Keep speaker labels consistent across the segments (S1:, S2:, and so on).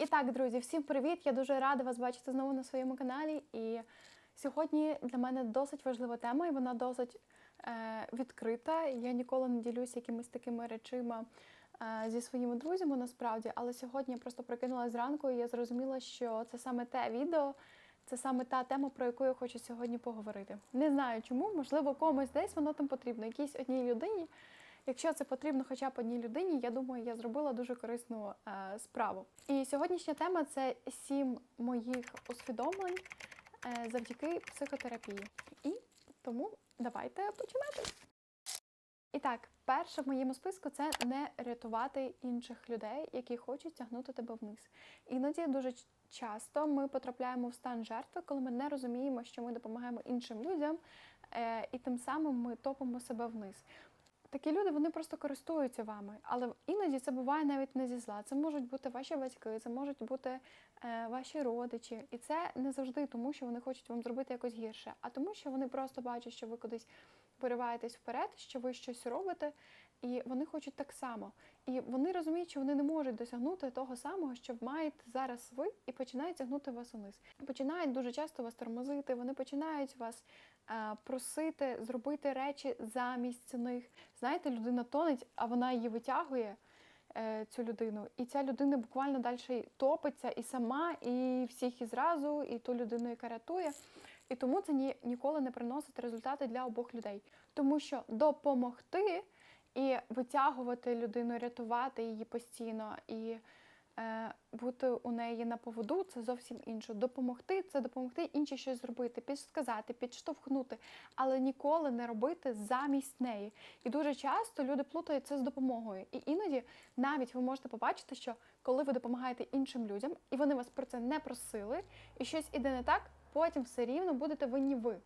S1: І так, друзі, всім привіт! Я дуже рада вас бачити знову на своєму каналі. І сьогодні для мене досить важлива тема, і вона досить е, відкрита. Я ніколи не ділюся якимись такими речима е, зі своїми друзями насправді, але сьогодні я просто прокинулася зранку і я зрозуміла, що це саме те відео, це саме та тема, про яку я хочу сьогодні поговорити. Не знаю чому, можливо, комусь десь воно там потрібно, якійсь одній людині. Якщо це потрібно хоча б одній людині, я думаю, я зробила дуже корисну е, справу. І сьогоднішня тема це сім моїх усвідомлень е, завдяки психотерапії. І тому давайте починати. І так, перше в моєму списку це не рятувати інших людей, які хочуть тягнути тебе вниз. Іноді дуже часто ми потрапляємо в стан жертви, коли ми не розуміємо, що ми допомагаємо іншим людям, е, і тим самим ми топимо себе вниз. Такі люди вони просто користуються вами, але іноді це буває навіть не зі зла. Це можуть бути ваші батьки, це можуть бути е, ваші родичі, і це не завжди тому, що вони хочуть вам зробити якось гірше, а тому, що вони просто бачать, що ви кудись пориваєтесь вперед, що ви щось робите, і вони хочуть так само. І вони розуміють, що вони не можуть досягнути того самого, що маєте зараз ви, і починають тягнути вас униз. Починають дуже часто вас тормозити, вони починають вас просити зробити речі замість них. Знаєте, людина тонеть, а вона її витягує. е, Цю людину, і ця людина буквально далі топиться і сама, і всіх і зразу, і ту людину, яка рятує. І тому це ні, ніколи не приносить результати для обох людей. Тому що допомогти і витягувати людину, рятувати її постійно і е, бути у неї на поводу це зовсім інше. Допомогти це допомогти іншій щось зробити, підсказати, підштовхнути, але ніколи не робити замість неї. І дуже часто люди плутають це з допомогою. І іноді навіть ви можете побачити, що коли ви допомагаєте іншим людям, і вони вас про це не просили, і щось іде не так, потім все рівно будете винні ви.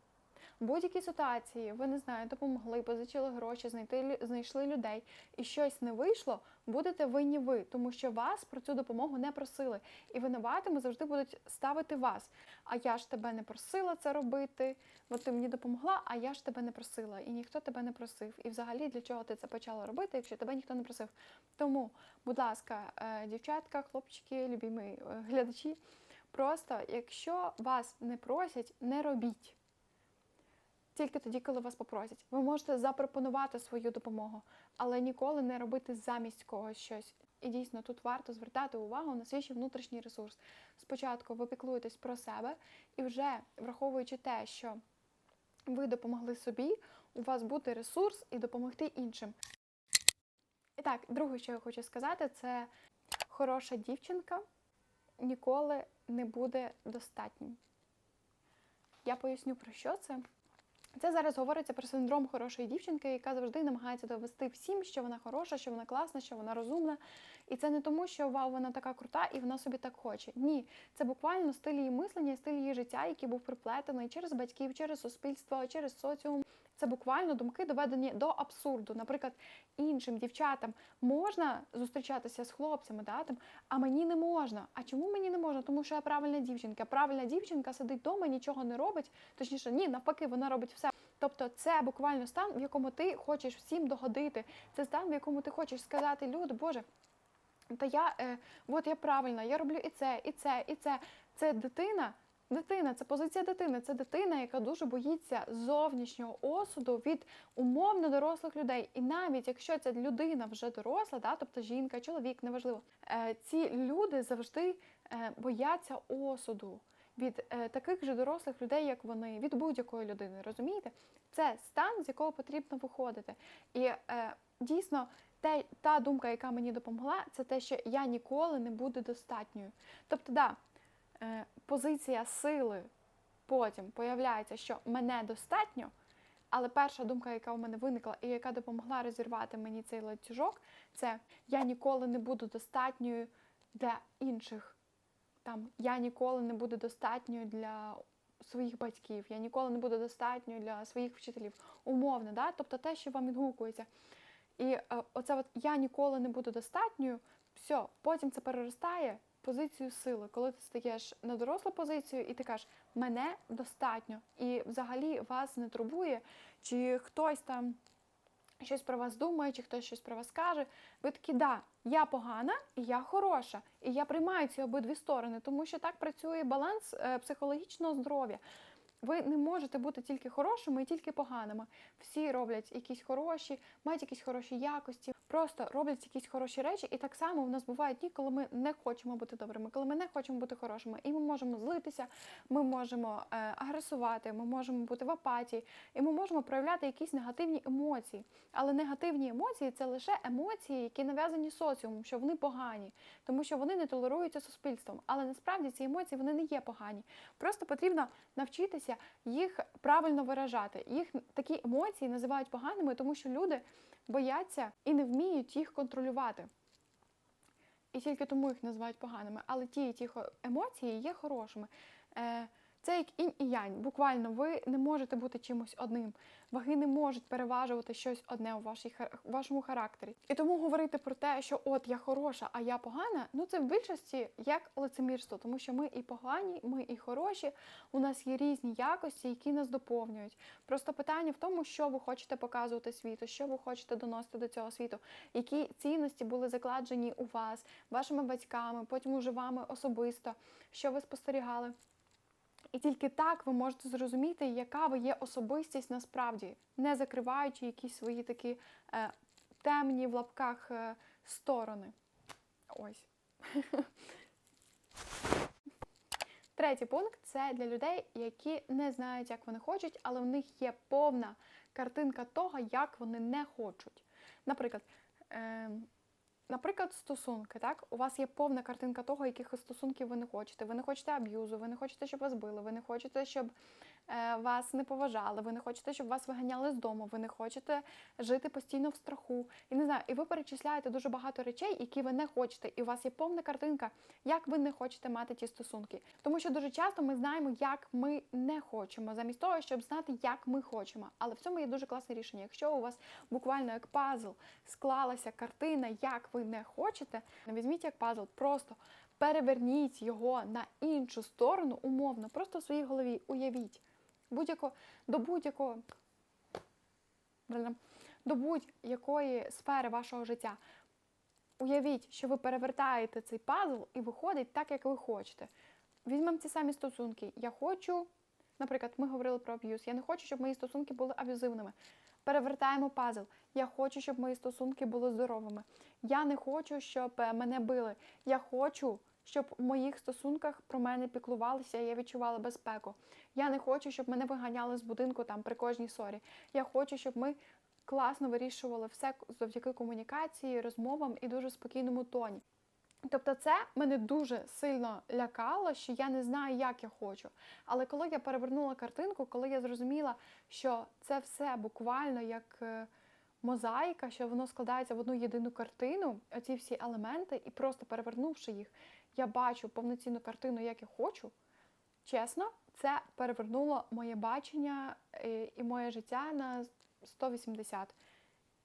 S1: Будь-якій ситуації ви не знаю, допомогли, позичили гроші, знайти знайшли людей, і щось не вийшло, будете винні ви, тому що вас про цю допомогу не просили. І винуватими завжди будуть ставити вас. А я ж тебе не просила це робити, бо ти мені допомогла, а я ж тебе не просила, і ніхто тебе не просив. І взагалі для чого ти це почала робити, якщо тебе ніхто не просив? Тому, будь ласка, е, дівчатка, хлопчики, любімі е, глядачі, просто якщо вас не просять, не робіть тільки тоді, коли вас попросять. Ви можете запропонувати свою допомогу, але ніколи не робити замість когось щось. І дійсно тут варто звертати увагу на свій внутрішній ресурс. Спочатку ви піклуєтесь про себе, і вже враховуючи те, що ви допомогли собі, у вас буде ресурс і допомогти іншим. І так, друге, що я хочу сказати, це хороша дівчинка ніколи не буде достатньою. Я поясню про що це. Це зараз говориться про синдром хорошої дівчинки, яка завжди намагається довести всім, що вона хороша, що вона класна, що вона розумна. І це не тому, що вау, вона така крута і вона собі так хоче. Ні, це буквально стиль її мислення, стиль її життя, який був приплетений через батьків, через суспільство, через соціум. Це буквально думки доведені до абсурду. Наприклад, іншим дівчатам можна зустрічатися з хлопцями, да, там, а мені не можна. А чому мені не можна? Тому що я правильна дівчинка. Правильна дівчинка сидить вдома, нічого не робить. Точніше, ні, навпаки, вона робить все. Тобто, це буквально стан, в якому ти хочеш всім догодити. Це стан, в якому ти хочеш сказати, люди, Боже. Та я, е, от я правильна, я роблю і це, і це, і це. Це дитина. Дитина, це позиція дитини. Це дитина, яка дуже боїться зовнішнього осуду від умовно дорослих людей. І навіть якщо ця людина вже доросла, да, тобто жінка, чоловік, неважливо, е, ці люди завжди е, бояться осуду від е, таких же дорослих людей, як вони, від будь-якої людини. Розумієте? Це стан, з якого потрібно виходити. І дійсно, те, та думка, яка мені допомогла, це те, що я ніколи не буду достатньою. Тобто, да, позиція сили потім появляється, що мене достатньо. Але перша думка, яка у мене виникла, і яка допомогла розірвати мені цей ланцюжок, це я ніколи не буду достатньою для інших. Там я ніколи не буду достатньою для своїх батьків, я ніколи не буду достатньою для своїх вчителів. Умовно, да? тобто те, що вам відгукується. І е, оце от я ніколи не буду достатньою, все, потім це переростає позицію сили, коли ти стаєш на дорослу позицію і ти кажеш, мене достатньо. І взагалі вас не турбує, чи хтось там щось про вас думає, чи хтось щось про вас каже, ви такі, да, я погана і я хороша. І я приймаю ці обидві сторони, тому що так працює баланс е, психологічного здоров'я. Ви не можете бути тільки хорошими і тільки поганими. Всі роблять якісь хороші, мають якісь хороші якості, просто роблять якісь хороші речі. І так само в нас бувають дні, коли ми не хочемо бути добрими, коли ми не хочемо бути хорошими. І ми можемо злитися, ми можемо е, агресувати, ми можемо бути в апатії, і ми можемо проявляти якісь негативні емоції. Але негативні емоції це лише емоції, які нав'язані соціумом, що вони погані, тому що вони не толеруються суспільством. Але насправді ці емоції вони не є погані. Просто потрібно навчитися їх правильно виражати. Їх такі емоції називають поганими, тому що люди бояться і не вміють їх контролювати. І тільки тому їх називають поганими. Але ті і ті емоції є хорошими. Е, Це як інь і янь. Буквально ви не можете бути чимось одним. Ваги не можуть переважувати щось одне у вашій вашому характері. І тому говорити про те, що от я хороша, а я погана, ну це в більшості як лицемірство, тому що ми і погані, ми і хороші. У нас є різні якості, які нас доповнюють. Просто питання в тому, що ви хочете показувати світу, що ви хочете доносити до цього світу, які цінності були закладені у вас, вашими батьками, потім уже вами особисто, що ви спостерігали. І тільки так ви можете зрозуміти, яка ви є особистість насправді, не закриваючи якісь свої такі е, темні в лапках е, сторони. Ось. Третій пункт це для людей, які не знають, як вони хочуть, але в них є повна картинка того, як вони не хочуть. Наприклад, е, Наприклад, стосунки, так? У вас є повна картинка того, яких стосунків ви не хочете. Ви не хочете аб'юзу, ви не хочете, щоб вас били, ви не хочете, щоб вас не поважали, ви не хочете, щоб вас виганяли з дому, ви не хочете жити постійно в страху. І не знаю, і ви перечисляєте дуже багато речей, які ви не хочете. І у вас є повна картинка, як ви не хочете мати ті стосунки. Тому що дуже часто ми знаємо, як ми не хочемо, замість того, щоб знати, як ми хочемо. Але в цьому є дуже класне рішення. Якщо у вас буквально як пазл склалася картина, як ви не хочете, візьміть як пазл, просто переверніть його на іншу сторону, умовно, просто в своїй голові уявіть будь-яко до будь-якого до будь-якої сфери вашого життя. Уявіть, що ви перевертаєте цей пазл і виходить так, як ви хочете. Візьмемо ці самі стосунки. Я хочу, наприклад, ми говорили про аб'юз. Я не хочу, щоб мої стосунки були аб'юзивними. Перевертаємо пазл. Я хочу, щоб мої стосунки були здоровими. Я не хочу, щоб е, мене били. Я хочу, щоб в моїх стосунках про мене піклувалися, і я відчувала безпеку. Я не хочу, щоб мене виганяли з будинку там при кожній ссорі. Я хочу, щоб ми класно вирішували все завдяки комунікації, розмовам і дуже спокійному тоні. Тобто, це мене дуже сильно лякало, що я не знаю, як я хочу. Але коли я перевернула картинку, коли я зрозуміла, що це все буквально як е, мозаїка, що воно складається в одну єдину картину, оці всі елементи, і просто перевернувши їх, я бачу повноцінну картину, як я хочу. Чесно, це перевернуло моє бачення е, і моє життя на 180.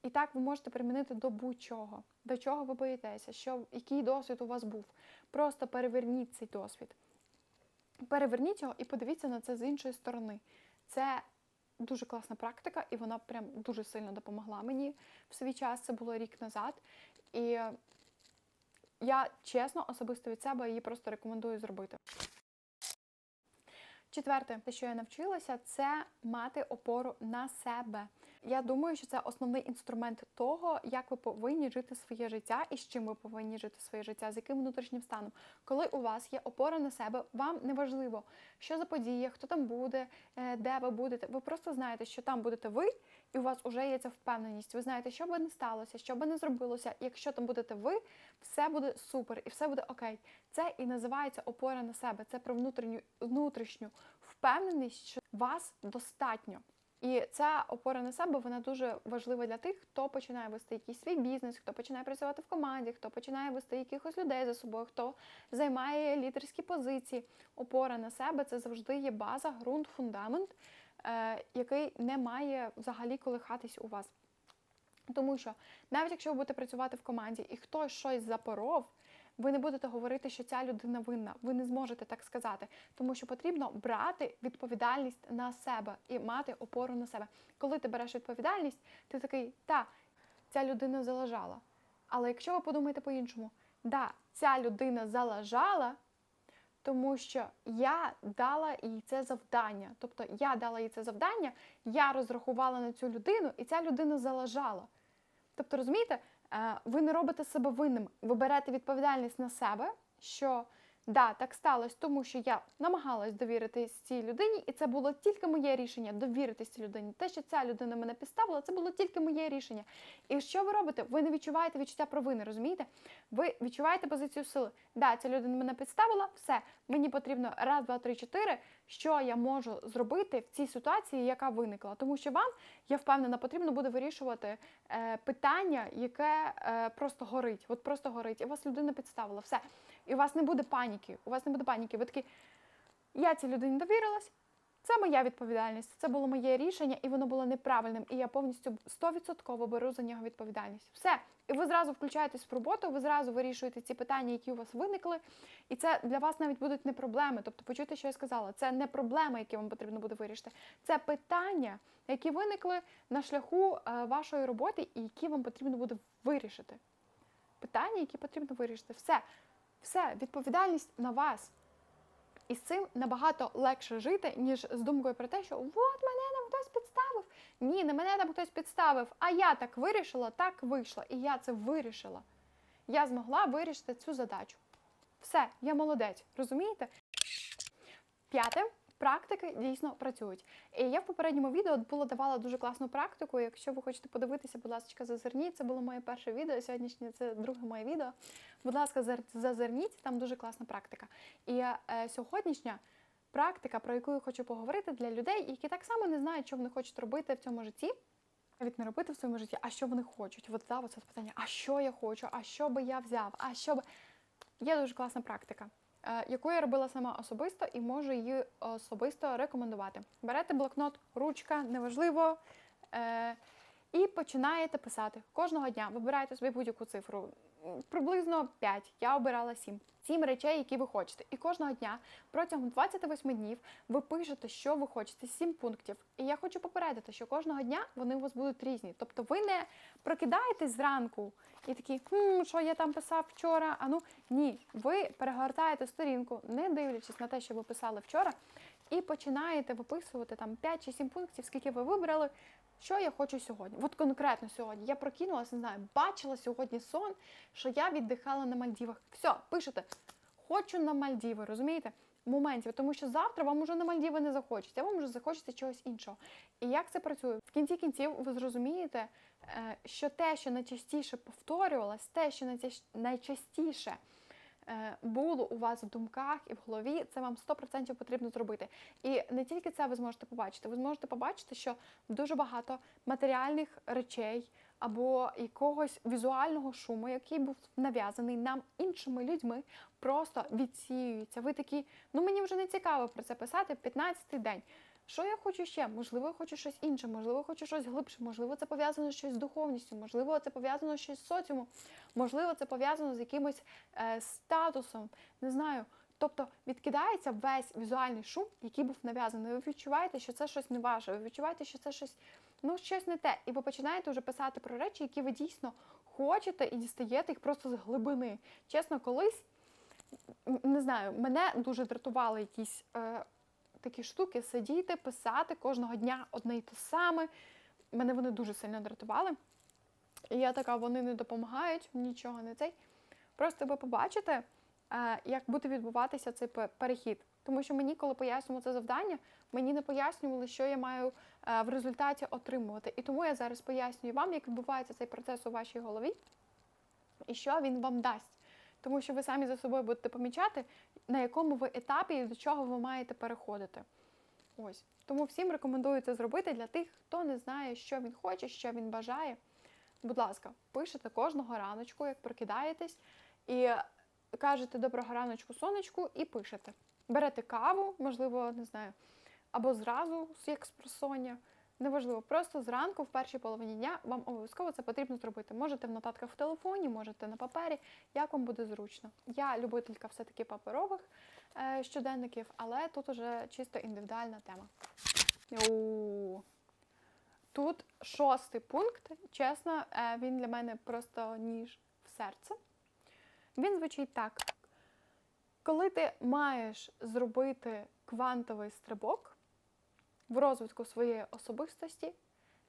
S1: І так ви можете примінити до будь-чого, до чого ви боїтеся, що, який досвід у вас був. Просто переверніть цей досвід. Переверніть його і подивіться на це з іншої сторони. Це дуже класна практика, і вона прям дуже сильно допомогла мені в свій час. Це було рік назад. І я чесно, особисто від себе її просто рекомендую зробити. Четверте, те, що я навчилася, це мати опору на себе. Я думаю, що це основний інструмент того, як ви повинні жити своє життя і з чим ви повинні жити своє життя, з яким внутрішнім станом. Коли у вас є опора на себе, вам не важливо, що за подія, хто там буде, е, де ви будете. Ви просто знаєте, що там будете ви, і у вас вже є ця впевненість. Ви знаєте, що би не сталося, що би не зробилося. Якщо там будете ви, все буде супер і все буде окей. Це і називається опора на себе. Це про внутрішню внутрішню впевненість, що вас достатньо. І ця опора на себе вона дуже важлива для тих, хто починає вести якийсь свій бізнес, хто починає працювати в команді, хто починає вести якихось людей за собою, хто займає лідерські позиції. Опора на себе це завжди є база, ґрунт, фундамент, який не має взагалі колихатись у вас. Тому що навіть якщо ви будете працювати в команді і хтось щось запоров, ви не будете говорити, що ця людина винна. Ви не зможете так сказати, тому що потрібно брати відповідальність на себе і мати опору на себе. Коли ти береш відповідальність, ти такий, та ця людина залажала. Але якщо ви подумаєте по-іншому, да, ця людина залажала, тому що я дала їй це завдання. Тобто я дала їй це завдання, я розрахувала на цю людину, і ця людина залежала. Тобто, розумієте, е, ви не робите себе винним, ви берете відповідальність на себе, що да, так сталося, тому що я намагалась довіритись цій людині, і це було тільки моє рішення довіритись цій людині. Те, що ця людина мене підставила, це було тільки моє рішення. І що ви робите? Ви не відчуваєте відчуття провини, розумієте? Ви відчуваєте позицію сили. Да, ця людина мене підставила, все, мені потрібно раз, два, три, чотири, що я можу зробити в цій ситуації, яка виникла. Тому що вам, я впевнена, потрібно буде вирішувати е, питання, яке е, просто горить. От просто горить. І вас людина підставила. Все. І у вас не буде паніки. У вас не буде паніки. Ви такі, я цій людині довірилась. Це моя відповідальність, це було моє рішення, і воно було неправильним. І я повністю 100% беру за нього відповідальність. Все. І ви зразу включаєтесь в роботу, ви зразу вирішуєте ці питання, які у вас виникли. І це для вас навіть будуть не проблеми. Тобто, почуйте, що я сказала, це не проблеми, які вам потрібно буде вирішити. Це питання, які виникли на шляху е, вашої роботи, і які вам потрібно буде вирішити. Питання, які потрібно вирішити. Все, все, відповідальність на вас. І з цим набагато легше жити, ніж з думкою про те, що от мене там хтось підставив. Ні, не мене там хтось підставив, а я так вирішила, так вийшло. І я це вирішила. Я змогла вирішити цю задачу. Все, я молодець, розумієте? П'яте. Практики дійсно працюють. І я в попередньому відео було давала дуже класну практику. Якщо ви хочете подивитися, будь ласка, зазирніть. Це було моє перше відео. Сьогоднішнє це друге моє відео. Будь ласка, зазирніть, там дуже класна практика. І е, сьогоднішня практика, про яку я хочу поговорити для людей, які так само не знають, що вони хочуть робити в цьому житті. Навіть не робити в своєму житті, а що вони хочуть. От да, це питання: а що я хочу, а що би я взяв, а що би. Є дуже класна практика, яку я робила сама особисто і можу її особисто рекомендувати. Берете блокнот, ручка, неважливо. Е, і починаєте писати кожного дня. Вибираєте собі будь-яку цифру. Приблизно 5, я обирала 7. 7 речей, які ви хочете. І кожного дня протягом 28 днів ви пишете, що ви хочете, 7 пунктів. І я хочу попередити, що кожного дня вони у вас будуть різні. Тобто ви не прокидаєтесь зранку і такі, хм, що я там писав вчора. А ну ні, ви перегортаєте сторінку, не дивлячись на те, що ви писали вчора, і починаєте виписувати там 5 чи 7 пунктів, скільки ви вибрали. Що я хочу сьогодні? От конкретно сьогодні. Я прокинулася, не знаю, бачила сьогодні сон, що я віддихала на Мальдівах. Все, пишете, хочу на Мальдіви, розумієте? Моментів, тому що завтра вам уже на Мальдіви не захочеться, вам вже захочеться чогось іншого. І як це працює? В кінці кінців ви зрозумієте, е, що те, що найчастіше повторювалось, те, що найча- найчастіше було у вас в думках і в голові, це вам 100% потрібно зробити. І не тільки це ви зможете побачити, ви зможете побачити, що дуже багато матеріальних речей або якогось візуального шуму, який був нав'язаний нам іншими людьми, просто відсіюється. Ви такі, ну мені вже не цікаво про це писати 15-й день. Що я хочу ще? Можливо, я хочу щось інше, можливо, хочу щось глибше, можливо, це пов'язано щось з духовністю, можливо, це пов'язано щось з соціумом, можливо, це пов'язано з якимось е, статусом, не знаю. Тобто відкидається весь візуальний шум, який був нав'язаний. Ви відчуваєте, що це щось не ваше, ви відчуваєте, що це щось, ну, щось не те. І ви починаєте вже писати про речі, які ви дійсно хочете і дістаєте їх просто з глибини. Чесно, колись не знаю, мене дуже дратували якісь е, такі штуки сидіти, писати кожного дня одне й те саме. Мене вони дуже сильно дратували. І я така, вони не допомагають, нічого не цей. Просто ви побачите, е, як буде відбуватися цей пе- перехід. Тому що мені, коли пояснювали це завдання, мені не пояснювали, що я маю е, в результаті отримувати. І тому я зараз пояснюю вам, як відбувається цей процес у вашій голові і що він вам дасть. Тому що ви самі за собою будете помічати, на якому ви етапі і до чого ви маєте переходити. Ось. Тому всім рекомендую це зробити для тих, хто не знає, що він хоче, що він бажає. Будь ласка, пишете кожного раночку, як прокидаєтесь, і кажете доброго раночку, сонечку, і пишете. Берете каву, можливо, не знаю, або зразу як з просоння, Неважливо, просто зранку, в першій половині дня, вам обов'язково це потрібно зробити. Можете в нотатках в телефоні, можете на папері, як вам буде зручно. Я любителька все-таки паперових е, щоденників, але тут уже чисто індивідуальна тема. У. Тут шостий пункт. Чесно, е, він для мене просто ніж в серце. Він звучить так: коли ти маєш зробити квантовий стрибок в розвитку своєї особистості,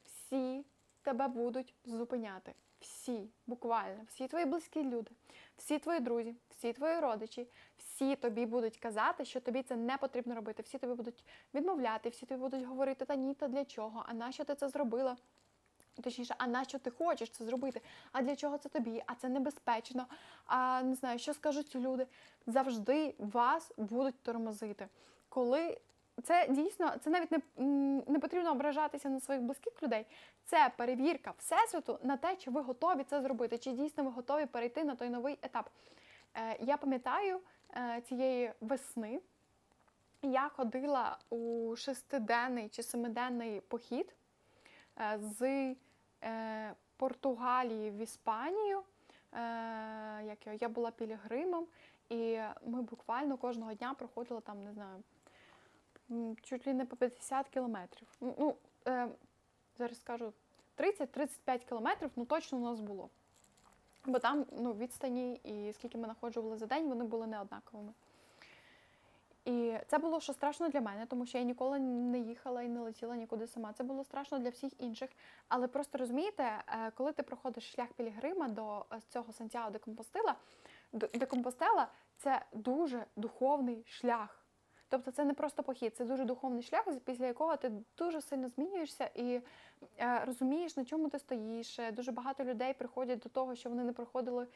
S1: всі тебе будуть зупиняти. Всі, буквально, всі твої близькі люди, всі твої друзі, всі твої родичі, всі тобі будуть казати, що тобі це не потрібно робити. Всі тобі будуть відмовляти, всі тобі будуть говорити, та ні, та для чого, а нащо ти це зробила? Точніше, а нащо ти хочеш це зробити? А для чого це тобі? А це небезпечно. А не знаю, що скажуть люди. Завжди вас будуть тормозити. Коли це дійсно, це навіть не, не потрібно ображатися на своїх близьких людей. Це перевірка всесвіту на те, чи ви готові це зробити, чи дійсно ви готові перейти на той новий етап. Е, я пам'ятаю е, цієї весни. Я ходила у шестиденний чи семиденний похід е, з е, Португалії в Іспанію. Е, як я була пілігримом, і ми буквально кожного дня проходили там, не знаю, чуть ли не по 50 кілометрів. Ну, е, зараз скажу 30-35 кілометрів, ну точно у нас було. Бо там ну, відстані і скільки ми знаходжували за день, вони були не однаковими. І це було що страшно для мене, тому що я ніколи не їхала і не летіла нікуди сама. Це було страшно для всіх інших. Але просто розумієте, е, коли ти проходиш шлях Пілігрима до е, цього Сантьяго де Компостела, де Компостела це дуже духовний шлях. Тобто це не просто похід, це дуже духовний шлях, після якого ти дуже сильно змінюєшся і е, розумієш, на чому ти стоїш. Е, Дуже багато людей приходять до того, що вони не проходили,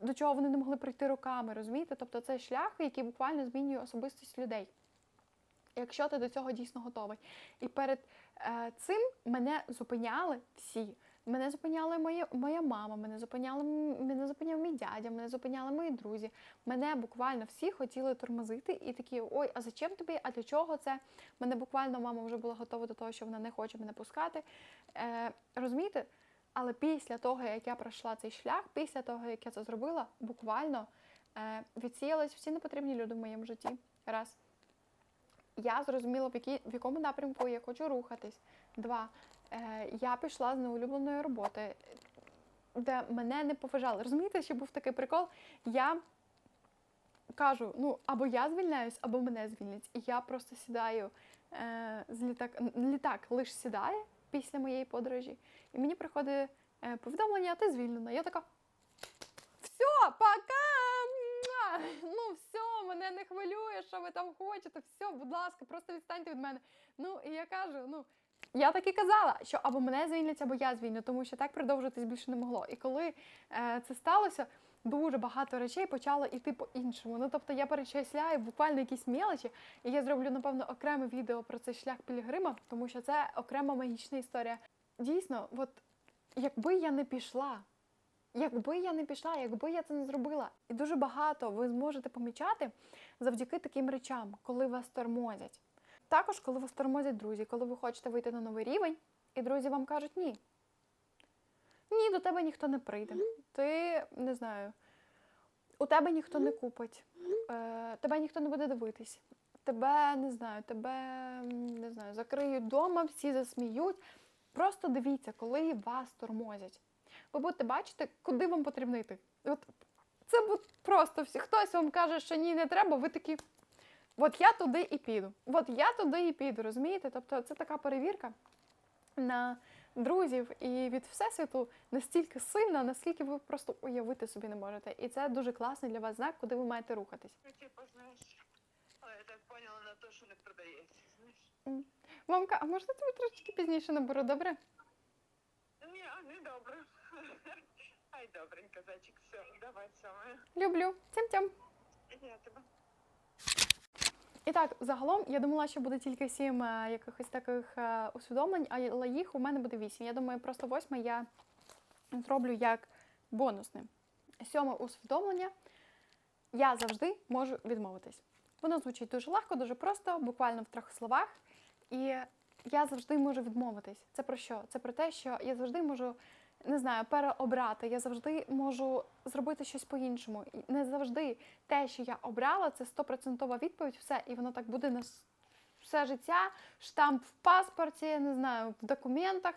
S1: до чого вони не могли прийти роками. Розумієте? Тобто це шлях, який буквально змінює особистість людей. Якщо ти до цього дійсно готовий. І перед е, цим мене зупиняли всі. Мене зупиняла моя, моя мама, мене зупиняли, м- мене зупиняв мій дядя, мене зупиняли мої друзі. Мене буквально всі хотіли тормозити і такі: ой, а зачем тобі? А для чого це? Мене буквально мама вже була готова до того, що вона не хоче мене пускати. Е, розумієте? Але після того, як я пройшла цей шлях, після того, як я це зробила, буквально е, відсіялись всі непотрібні люди в моєму житті. Раз. Я зрозуміла, в, якій, в якому напрямку я хочу рухатись. Два. Е, я пішла з неулюбленої роботи, де мене не поважали. Розумієте, що був такий прикол? Я кажу: ну, або я звільняюсь, або мене звільнять. І я просто сідаю е, з літак, літак лише сідає після моєї подорожі, і мені приходить е, повідомлення, ти звільнена. Я така. Все, пока! Ну, все, мене не хвилює, що ви там хочете. Все, будь ласка, просто відстаньте від мене. Ну, і я кажу, ну. Я так і казала, що або мене звільнять, або я звільню, тому що так продовжуватись більше не могло. І коли е, це сталося, дуже багато речей почало йти по-іншому. Ну, тобто я перечисляю буквально якісь мелочі, і я зроблю, напевно, окреме відео про цей шлях Пілігрима, тому що це окрема магічна історія. Дійсно, от якби я не пішла, Якби я не пішла, якби я це не зробила. І дуже багато ви зможете помічати завдяки таким речам, коли вас тормозять. Також, коли вас тормозять друзі, коли ви хочете вийти на новий рівень, і друзі вам кажуть ні. Ні, до тебе ніхто не прийде. Ти не знаю, у тебе ніхто не купить, е, тебе ніхто не буде дивитись. Тебе не знаю, тебе не знаю, закриють вдома, всі засміють. Просто дивіться, коли вас тормозять ви будете бачити, куди вам потрібно йти. От це просто всі. Хтось вам каже, що ні, не треба, ви такі. От я туди і піду. От я туди і піду, розумієте? Тобто це така перевірка на друзів і від всесвіту настільки сильна, наскільки ви просто уявити собі не можете. І це дуже класний для вас знак, куди ви маєте рухатись.
S2: Ну, типа, знаєш, але я так поняла на те, що не продається, знаєш.
S1: Мамка, а можна тебе трошечки пізніше наберу, добре?
S2: Ні, а не добре. Ай, добренько, зайчик, все, давай саме.
S1: Люблю. Тям-тям.
S2: Я тебе.
S1: І так, загалом я думала, що буде тільки сім е, якихось таких е, усвідомлень, але їх у мене буде вісім. Я думаю, просто восьме я зроблю як бонусне. Сьоме усвідомлення я завжди можу відмовитись. Воно звучить дуже легко, дуже просто, буквально в трьох словах. І я завжди можу відмовитись. Це про що? Це про те, що я завжди можу. Не знаю, переобрати. Я завжди можу зробити щось по-іншому. Не завжди те, що я обрала, це стопроцентова відповідь, все, і воно так буде на все життя, штамп в паспорті, не знаю, в документах,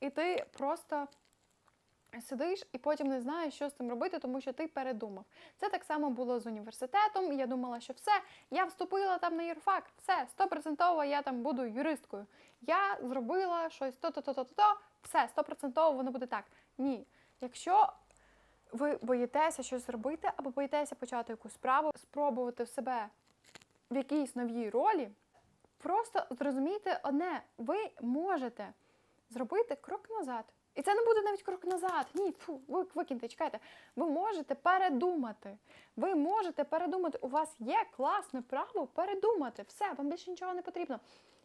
S1: і ти просто сидиш і потім не знаєш, що з цим робити, тому що ти передумав. Це так само було з університетом. Я думала, що все, я вступила там на юрфак, все, стопроцентово я там буду юристкою. Я зробила щось то-то-то-то-то, все, стопроцентово воно буде так. Ні. Якщо ви боїтеся щось робити або боїтеся почати якусь справу, спробувати в себе в якійсь новій ролі, просто зрозумійте одне: ви можете зробити крок назад. І це не буде навіть крок назад. Ні, фу, ви викиньте, чекайте. Ви можете передумати. Ви можете передумати. У вас є класне право передумати. Все, вам більше нічого не потрібно.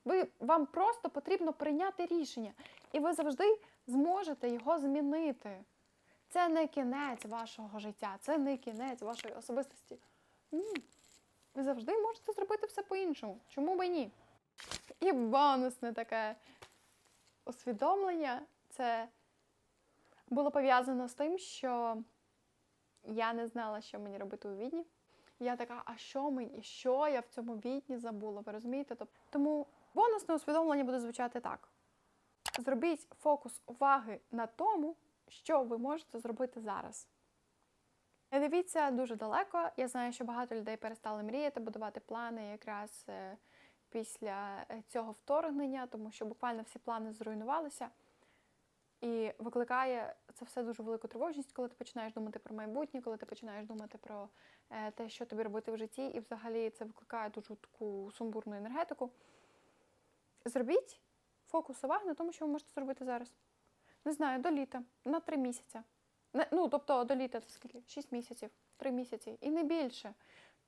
S1: Ви, вам просто потрібно прийняти рішення. І ви завжди зможете його змінити. Це не кінець вашого життя, це не кінець вашої особистості. Ні. Ви завжди можете зробити все по-іншому. Чому би ні? І бонусне таке усвідомлення це було пов'язано з тим, що я не знала, що мені робити у відні. Я така, а що мені? Що я в цьому відні забула? Ви розумієте? Тому бонусне усвідомлення буде звучати так: зробіть фокус уваги на тому, що ви можете зробити зараз. Не дивіться дуже далеко. Я знаю, що багато людей перестали мріяти, будувати плани якраз е, після е, цього вторгнення, тому що буквально всі плани зруйнувалися. І викликає це все дуже велику тривожність, коли ти починаєш думати про майбутнє, коли ти починаєш думати про е, те, що тобі робити в житті, і взагалі це викликає дуже таку сумбурну енергетику. Зробіть фокус уваги на тому, що ви можете зробити зараз. Не знаю, до літа, на три місяці. Не, ну, тобто до літа це скільки? Шість місяців, три місяці і не більше.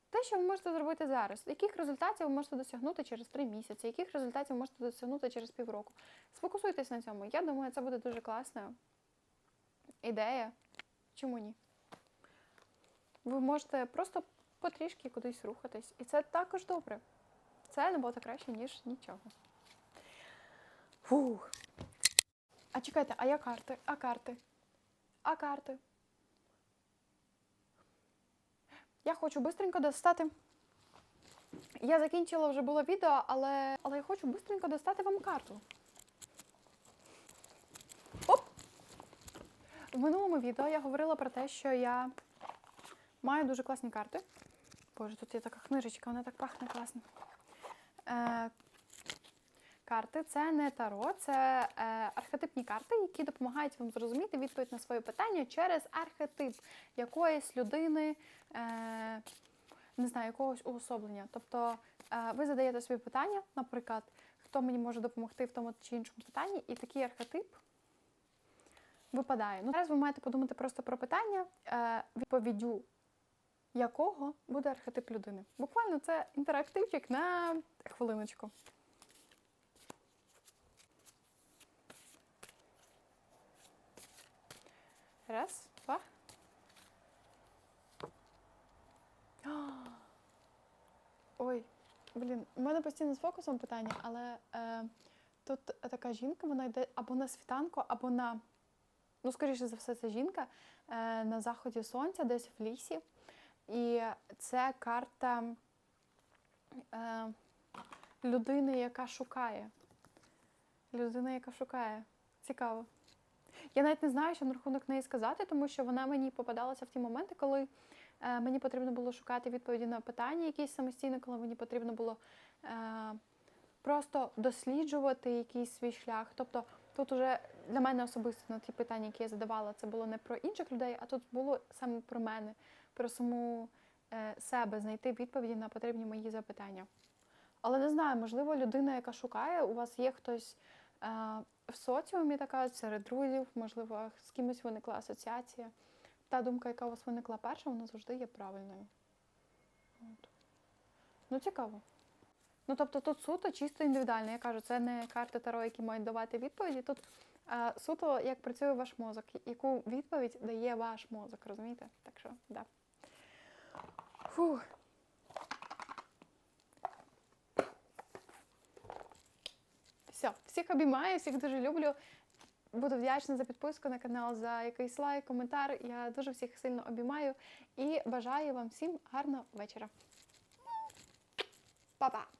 S1: Те, що ви можете зробити зараз, яких результатів ви можете досягнути через три місяці, яких результатів ви можете досягнути через півроку. Сфокусуйтесь на цьому. Я думаю, це буде дуже класна ідея. Чому ні? Ви можете просто потрішки кудись рухатись. І це також добре. Це набагато краще, ніж нічого. Фух. А чекайте, а я карти? А карти? А карти? Я хочу бистренько достати. Я закінчила вже було відео, але, але я хочу бистренько достати вам карту. Оп! В минулому відео я говорила про те, що я маю дуже класні карти. Боже, тут є така книжечка, вона так пахне класно. Е, карти це не таро, це е, архетипні карти, які допомагають вам зрозуміти відповідь на своє питання через архетип якоїсь людини, е, не знаю, якогось уособлення. Тобто е, ви задаєте собі питання, наприклад, хто мені може допомогти в тому чи іншому питанні, і такий архетип випадає. Ну, зараз ви маєте подумати просто про питання, е, відповіддю якого буде архетип людини. Буквально це інтерактивчик на хвилиночку. Раз, два. Ой, блін, у мене постійно з фокусом питання, але е, тут така жінка, вона йде або на світанку, або на, ну, скоріше за все, це жінка е, на заході сонця, десь в лісі. І це карта е, людини, яка шукає. Людина, яка шукає. Цікаво. Я навіть не знаю, що на рахунок неї сказати, тому що вона мені попадалася в ті моменти, коли е, мені потрібно було шукати відповіді на питання якісь самостійно, коли мені потрібно було е, просто досліджувати якийсь свій шлях. Тобто тут уже для мене особисто на ті питання, які я задавала, це було не про інших людей, а тут було саме про мене, про саму е, себе, знайти відповіді на потрібні мої запитання. Але не знаю, можливо, людина, яка шукає, у вас є хтось в соціумі така, серед друзів, можливо, з кимось виникла асоціація. Та думка, яка у вас виникла перша, вона завжди є правильною. От. Ну, цікаво. Ну, тобто тут суто чисто індивідуально. Я кажу, це не карти Таро, які мають давати відповіді. Тут е, суто як працює ваш мозок, яку відповідь дає ваш мозок, розумієте? Так що, да. Фух. Все, всіх обіймаю, всіх дуже люблю. Буду вдячна за підписку на канал, за якийсь лайк, коментар. Я дуже всіх сильно обіймаю і бажаю вам всім гарного вечора. Па-па!